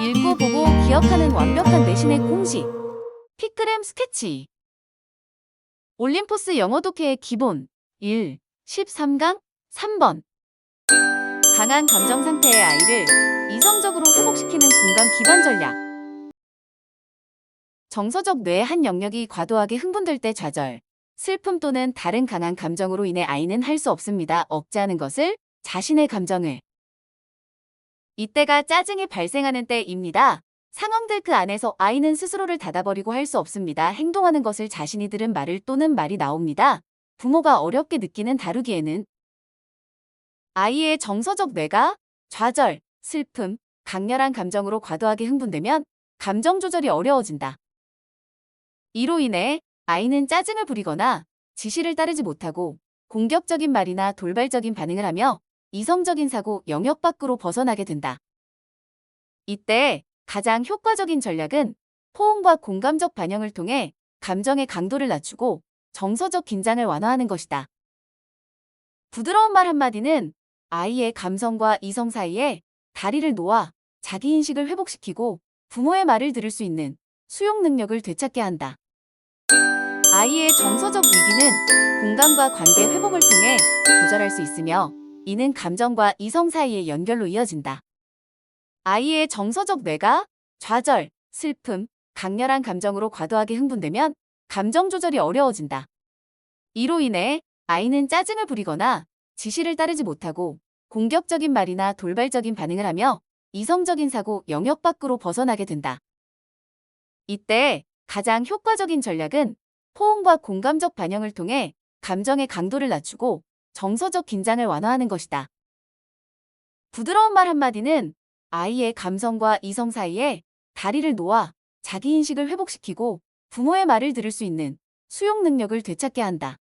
읽고 보고 기억하는 완벽한 내신의 공식. 피크램 스케치. 올림포스 영어 독해의 기본 1. 13강 3번. 강한 감정 상태의 아이를 이성적으로 회복시키는 공감 기반 전략. 정서적 뇌의 한 영역이 과도하게 흥분될 때 좌절, 슬픔 또는 다른 강한 감정으로 인해 아이는 할 수 없습니다. 억제하는 것을 자신의 감정을. 이때가 짜증이 발생하는 때입니다. 상황들 그 안에서 아이는 스스로를 닫아버리고 할 수 없습니다. 행동하는 것을 자신이 들은 말을 또는 말이 나옵니다. 부모가 어렵게 느끼는 다루기에는 아이의 정서적 뇌가 좌절, 슬픔, 강렬한 감정으로 과도하게 흥분되면 감정 조절이 어려워진다. 이로 인해 아이는 짜증을 부리거나 지시를 따르지 못하고 공격적인 말이나 돌발적인 반응을 하며 이성적인 사고 영역 밖으로 벗어나게 된다. 이때 가장 효과적인 전략은 포옹과 공감적 반영을 통해 감정의 강도를 낮추고 정서적 긴장을 완화하는 것이다. 부드러운 말 한마디는 아이의 감성과 이성 사이에 다리를 놓아 자기 인식을 회복시키고 부모의 말을 들을 수 있는 수용 능력을 되찾게 한다. 아이의 정서적 위기는 공감과 관계 회복을 통해 조절할 수 있으며 이는 감정과 이성 사이의 연결로 이어진다. 아이의 정서적 뇌가 좌절, 슬픔, 강렬한 감정으로 과도하게 흥분되면 감정 조절이 어려워진다. 이로 인해 아이는 짜증을 부리거나 지시를 따르지 못하고 공격적인 말이나 돌발적인 반응을 하며 이성적인 사고 영역 밖으로 벗어나게 된다. 이때 가장 효과적인 전략은 포옹과 공감적 반영을 통해 감정의 강도를 낮추고 정서적 긴장을 완화하는 것이다. 부드러운 말 한마디는 아이의 감성과 이성 사이에 다리를 놓아 자기 인식을 회복시키고 부모의 말을 들을 수 있는 수용 능력을 되찾게 한다.